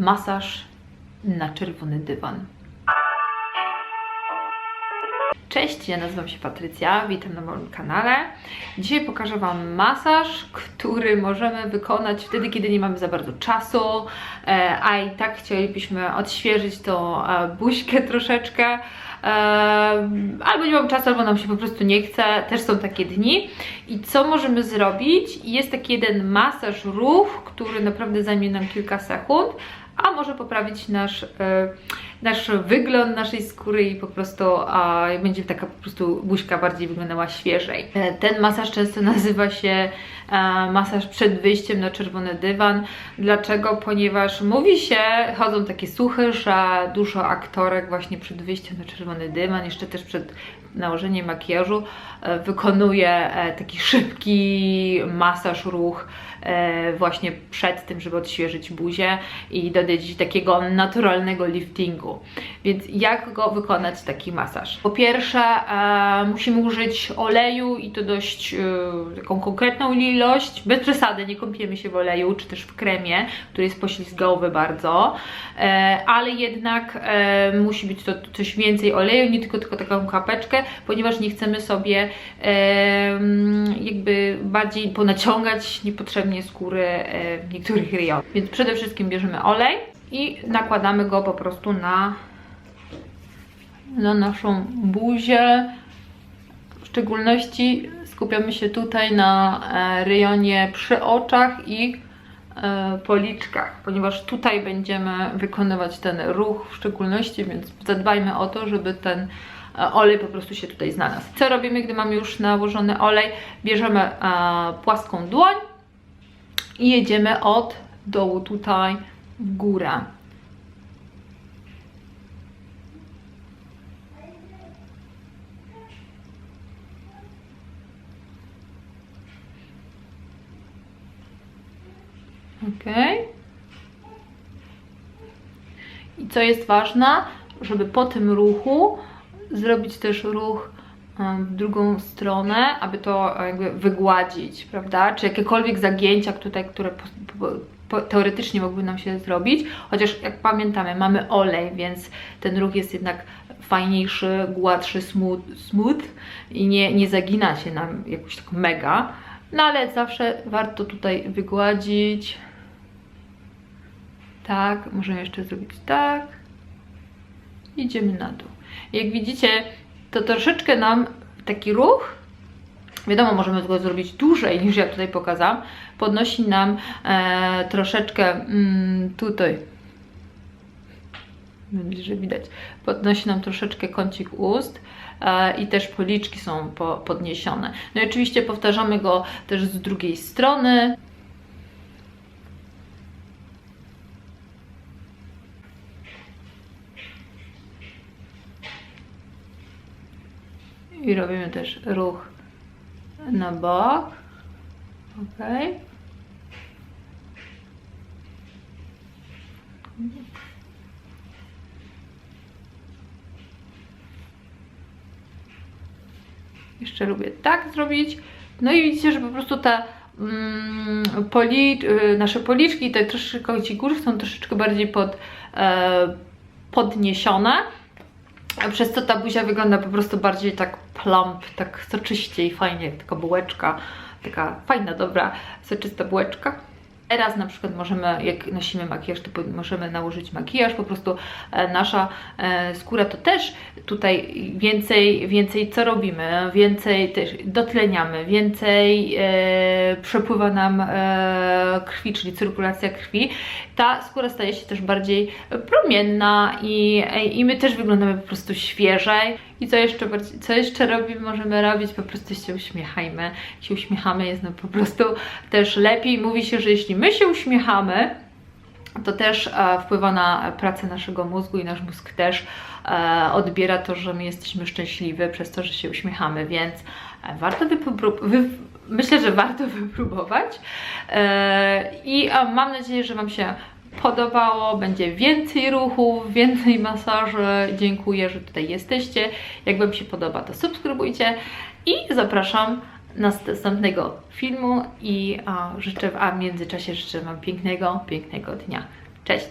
masaż na czerwony dywan. Cześć, ja nazywam się Patrycja, witam na moim kanale. Dzisiaj pokażę Wam masaż, który możemy wykonać wtedy, kiedy nie mamy za bardzo czasu, e, a i tak chcielibyśmy odświeżyć tą e, buźkę troszeczkę, e, albo nie mam czasu, albo nam się po prostu nie chce, też są takie dni. I co możemy zrobić? Jest taki jeden masaż, ruch, który naprawdę zajmie nam kilka sekund, a może poprawić nasz, e, nasz wygląd naszej skóry i po prostu a, będzie taka po prostu buźka bardziej wyglądała świeżej. E, Ten masaż często nazywa się e, masaż przed wyjściem na czerwony dywan. Dlaczego? Ponieważ mówi się, chodzą takie słuchy, że dużo aktorek właśnie przed wyjściem na czerwony dywan, jeszcze też przed nałożeniem makijażu e, wykonuje e, taki szybki masaż, ruch e, właśnie przed tym, żeby odświeżyć buzię i dodać takiego naturalnego liftingu. Więc jak go wykonać taki masaż? Po pierwsze musimy użyć oleju i to dość taką konkretną ilość, bez przesady, nie kąpiemy się w oleju czy też w kremie, który jest poślizgowy bardzo, ale jednak musi być to coś więcej oleju, nie tylko, tylko taką kapeczkę, ponieważ nie chcemy sobie jakby bardziej ponaciągać niepotrzebnie skóry niektórych rejonach. Więc przede wszystkim bierzemy olej i nakładamy go po prostu na, na naszą buzię. W szczególności skupiamy się tutaj na e, rejonie przy oczach i e, policzkach, ponieważ tutaj będziemy wykonywać ten ruch w szczególności, więc zadbajmy o to, żeby ten olej po prostu się tutaj znalazł. Co robimy, gdy mamy już nałożony olej? Bierzemy e, płaską dłoń i jedziemy od dołu tutaj w górę. Ok. I co jest ważne, żeby po tym ruchu zrobić też ruch w drugą stronę, aby to e, jakby wygładzić, prawda? Czy jakiekolwiek zagięcia tutaj, które po, po, teoretycznie mogły nam się zrobić, chociaż jak pamiętamy, mamy olej, więc ten ruch jest jednak fajniejszy, gładszy, smooth, smooth i nie, nie zagina się nam jakoś tak mega. No ale zawsze warto tutaj wygładzić. Tak, możemy jeszcze zrobić tak. Idziemy na dół. Jak widzicie, to troszeczkę nam taki ruch, wiadomo, możemy go zrobić dłużej niż ja tutaj pokazałam, podnosi nam e, troszeczkę mm, tutaj, będzie, że widać, podnosi nam troszeczkę kącik ust e, i też policzki są po, podniesione. No i oczywiście powtarzamy go też z drugiej strony. I robimy też ruch na bok. Ok. Jeszcze lubię tak zrobić. No i widzicie, że po prostu te mm, poli, y, nasze policzki, te troszeczkę kącik góry są troszeczkę bardziej pod, e, podniesione. A przez co ta buzia wygląda po prostu bardziej tak plump, tak soczyście i fajnie, taka bułeczka, taka fajna, dobra, soczysta bułeczka. Teraz na przykład możemy, jak nosimy makijaż, to możemy nałożyć makijaż, po prostu e, nasza e, skóra to też tutaj więcej, więcej co robimy, więcej też dotleniamy, więcej e, przepływa nam e, krwi, czyli cyrkulacja krwi. Ta skóra staje się też bardziej promienna i, i my też wyglądamy po prostu świeżej. I co jeszcze, co jeszcze robimy, możemy robić, po prostu się uśmiechajmy. Się uśmiechamy, jest nam po prostu też lepiej. Mówi się, że jeśli my się uśmiechamy, to też e, wpływa na pracę naszego mózgu i nasz mózg też e, odbiera to, że my jesteśmy szczęśliwi przez to, że się uśmiechamy, więc e, warto wypróbować. Wy, myślę, że warto wypróbować e, i mam nadzieję, że Wam się podobało, będzie więcej ruchów, więcej masaży. Dziękuję, że tutaj jesteście. Jak Wam się podoba, to subskrybujcie i zapraszam następnego filmu i a, życzę, a w międzyczasie życzę Wam pięknego, pięknego dnia. Cześć!